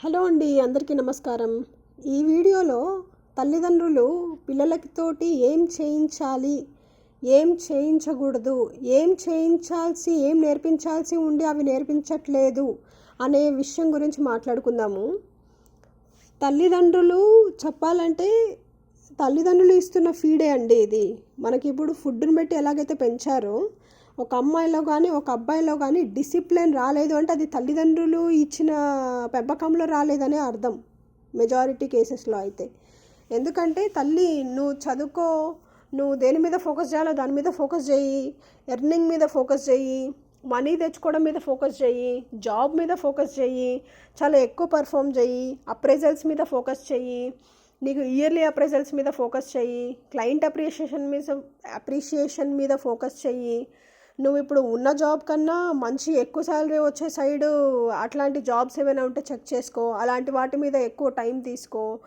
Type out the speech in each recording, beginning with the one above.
Hello అండి అందరికీ నమస్కారం. ఈ వీడియోలో తల్లిదండ్రులు పిల్లలతోటి ఏం చేయించాలి ఏం చేయించకూడదు ఏం చేయించాల్సి ఏం నేర్పించాల్సి ఉండి అవి నేర్పించట్లేదు అనే విషయం గురించి మాట్లాడుకుందాము. తల్లిదండ్రులు చెప్పాలంటే తల్లిదండ్రులు ఇస్తున్న ఫీడే అండి ఇది. మనకి ఇప్పుడు ఫుడ్ని బట్టి ఎలాగైతే పెంచారో ఒక అమ్మాయిలో కానీ ఒక అబ్బాయిలో కానీ డిసిప్లిన్ రాలేదు అంటే అది తల్లిదండ్రులు ఇచ్చిన పెంపకంలో రాలేదనే అర్థం మెజారిటీ కేసెస్లో అయితే. ఎందుకంటే తల్లి నువ్వు చదువుకో నువ్వు దేని మీద ఫోకస్ చేయాలో దాని మీద ఫోకస్ చేయి ఎర్నింగ్ మీద ఫోకస్ చేయి మనీ తెచ్చుకోవడం మీద ఫోకస్ చేయి జాబ్ మీద ఫోకస్ చేయి చాలా ఎక్కువ పర్ఫామ్ చేయి అప్రైజల్స్ మీద ఫోకస్ చేయి నీకు ఇయర్లీ అప్రైజల్స్ మీద ఫోకస్ చెయ్యి క్లయింట్ అప్రిషియేషన్ మీద అప్రిషియేషన్ మీద ఫోకస్ చెయ్యి నువ్వు ఇప్పుడు ఉన్న జాబ్ కన్నా మంచి ఎక్కువ శాలరీ వచ్చే సైడ్ అట్లాంటి జాబ్స్ ఏమైనా ఉంటే చెక్ చేసుకో. అలాంటి వాటి మీద ఎక్కువ టైం తీసుకో.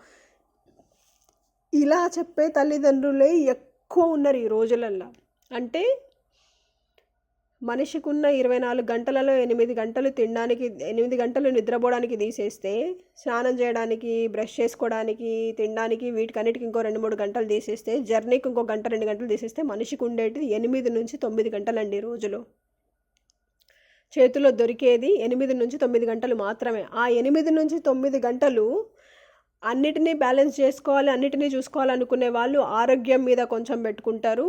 ఇలా చెప్పే తల్లిదండ్రులే ఎక్కువ ఉన్నారు ఈ రోజులల్లో. అంటే మనిషికి ఉన్న ఇరవై నాలుగు గంటలలో ఎనిమిది గంటలు తినడానికి ఎనిమిది గంటలు నిద్రపోవడానికి తీసేస్తే స్నానం చేయడానికి బ్రష్ చేసుకోవడానికి తినడానికి వీటికన్నిటికి ఇంకో రెండు మూడు గంటలు తీసేస్తే జర్నీకి ఇంకో గంట రెండు గంటలు తీసేస్తే మనిషికి ఉండేది ఎనిమిది నుంచి తొమ్మిది గంటలండి రోజులో. చేతిలో దొరికేది ఎనిమిది నుంచి తొమ్మిది గంటలు మాత్రమే. ఆ ఎనిమిది నుంచి తొమ్మిది గంటలు అన్నిటినీ బ్యాలెన్స్ చేసుకోవాలి అన్నిటినీ చూసుకోవాలనుకునే వాళ్ళు ఆరోగ్యం మీద కొంచెం పెట్టుకుంటారు.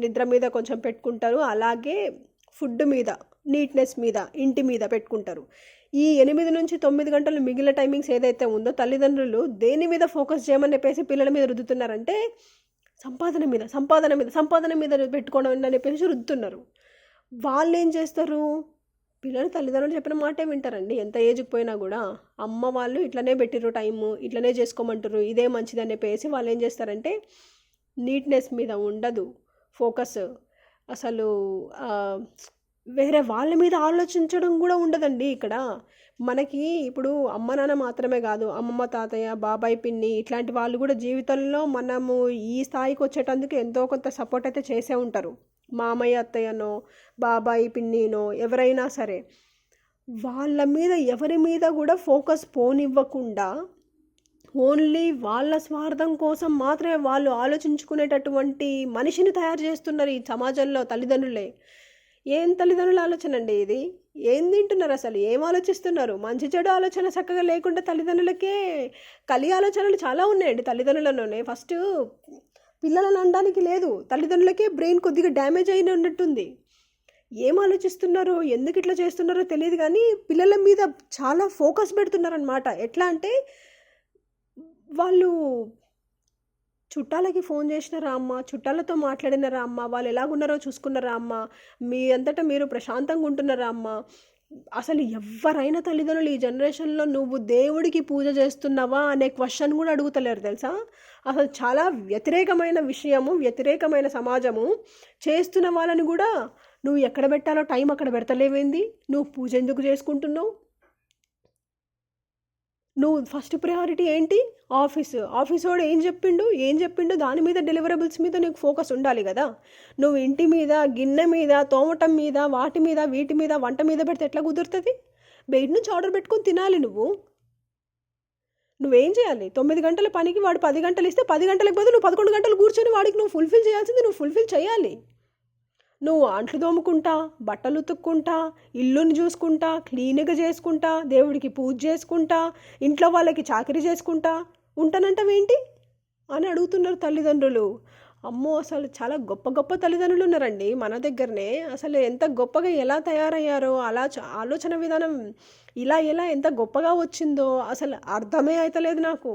నిద్ర మీద కొంచెం పెట్టుకుంటారు. అలాగే ఫుడ్ మీద నీట్నెస్ మీద ఇంటి మీద పెట్టుకుంటారు. ఈ ఎనిమిది నుంచి తొమ్మిది గంటలు మిగిలిన టైమింగ్స్ ఏదైతే ఉందో తల్లిదండ్రులు దేని మీద ఫోకస్ చేయమని చెప్పేసి పిల్లల మీద రుద్దుతున్నారంటే సంపాదన మీద సంపాదన మీద సంపాదన మీద పెట్టుకోవడం అని చెప్పేసి రుద్దుతున్నారు. వాళ్ళు ఏం చేస్తారు? పిల్లలు తల్లిదండ్రులు చెప్పిన మాటే వింటారండి. ఎంత ఏజ్కి పోయినా కూడా అమ్మ వాళ్ళు ఇట్లనే పెట్టిర్రు టైము ఇట్లనే చేసుకోమంటారు ఇదే మంచిదని చెప్పేసి వాళ్ళు ఏం చేస్తారంటే నీట్నెస్ మీద ఉండదు. ఫోకస్. అసలు వేరే వాళ్ళ మీద ఆలోచించడం కూడా ఉండదండి ఇక్కడ. మనకి ఇప్పుడు అమ్మ నాన్న మాత్రమే కాదు అమ్మమ్మ తాతయ్య బాబాయ్ పిన్ని ఇట్లాంటి వాళ్ళు కూడా జీవితంలో మనము ఈ స్థాయికి వచ్చేటందుకు ఎంతో కొంత సపోర్ట్ అయితే చేసే ఉంటారు. మామయ్య అత్తయ్యనో బాబాయి పిన్నినో ఎవరైనా సరే. వాళ్ళ మీద ఎవరి మీద కూడా ఫోకస్ పోనివ్వకుండా ఓన్లీ వాళ్ళ స్వార్థం కోసం మాత్రమే వాళ్ళు ఆలోచించుకునేటటువంటి మనిషిని తయారు చేస్తున్నారు ఈ సమాజంలో తల్లిదండ్రులే. ఏం తల్లిదండ్రుల ఆలోచన అండి ఇది? ఏం తింటున్నారు అసలు? ఏం ఆలోచిస్తున్నారు? మంచి చెడు ఆలోచన చక్కగా లేకుండా తల్లిదండ్రులకే కలి ఆలోచనలు చాలా ఉన్నాయండి తల్లిదండ్రులలోనే. ఫస్ట్ పిల్లలను అనడానికి లేదు తల్లిదండ్రులకే బ్రెయిన్ కొద్దిగా డ్యామేజ్ అయిన ఉన్నట్టుంది ఏం ఆలోచిస్తున్నారో? ఎందుకు ఇట్లా చేస్తున్నారో తెలియదు కానీ పిల్లల మీద చాలా ఫోకస్ పెడుతున్నారనమాట ఎట్లా అంటే వాళ్ళు చుట్టాలకి ఫోన్ చేసినారా అమ్మ చుట్టాలతో మాట్లాడినారా అమ్మ వాళ్ళు ఎలాగున్నారో చూసుకున్నారా అమ్మ మీ అంతటా మీరు ప్రశాంతంగా ఉంటున్నారా అమ్మ అసలు ఎవరైనా తల్లిదండ్రులు ఈ జనరేషన్లో నువ్వు దేవుడికి పూజ చేస్తున్నావా అనే క్వశ్చన్ కూడా అడుగుతలేరు తెలుసా? అసలు చాలా వ్యతిరేకమైన విషయము వ్యతిరేకమైన సమాజము. చేస్తున్న వాళ్ళని కూడా నువ్వు ఎక్కడ పెట్టాలో టైం అక్కడ పెడతలేవేంది? నువ్వు పూజ ఎందుకు చేసుకుంటున్నావు? నువ్వు ఫస్ట్ ప్రయారిటీ ఏంటి? ఆఫీసు. ఆఫీస్ వాడు ఏం చెప్పిండు? ఏం చెప్పిండు? దాని మీద డెలివరబుల్స్ మీద నీకు ఫోకస్ ఉండాలి కదా. నువ్వు ఇంటి మీద గిన్నె మీద తోమటం మీద వాటి మీద వీటి మీద వంట మీద పెడితే ఎట్లా కుదురుతుంది? బయట నుంచి ఆర్డర్ పెట్టుకొని తినాలి నువ్వు. నువ్వేం చేయాలి? తొమ్మిది గంటల పనికి వాడు పది గంటలు ఇస్తే పది గంటలకు బదులు నువ్వు పదకొండు గంటలు కూర్చొని వాడికి నువ్వు ఫుల్ఫిల్ చేయాల్సింది నువ్వు ఫుల్ఫిల్ చేయాలి. నువ్వు అంట్లు తోముకుంటా బట్టలు ఉతుక్కుంటా ఇల్లుని చూసుకుంటా క్లీన్గా చేసుకుంటా దేవుడికి పూజ చేసుకుంటా ఇంట్లో వాళ్ళకి చాకరీ చేసుకుంటా ఉంటానంటావేంటి? అని అడుగుతున్నారు తల్లిదండ్రులు. అమ్మో అసలు చాలా గొప్ప గొప్ప తల్లిదండ్రులు ఉన్నారండి మన దగ్గరనే. అసలు ఎంత గొప్పగా ఎలా తయారయ్యారో అలా ఆలోచన విధానం ఇలా ఎలా ఎంత గొప్పగా వచ్చిందో అసలు అర్థమే అవుతలేదు నాకు.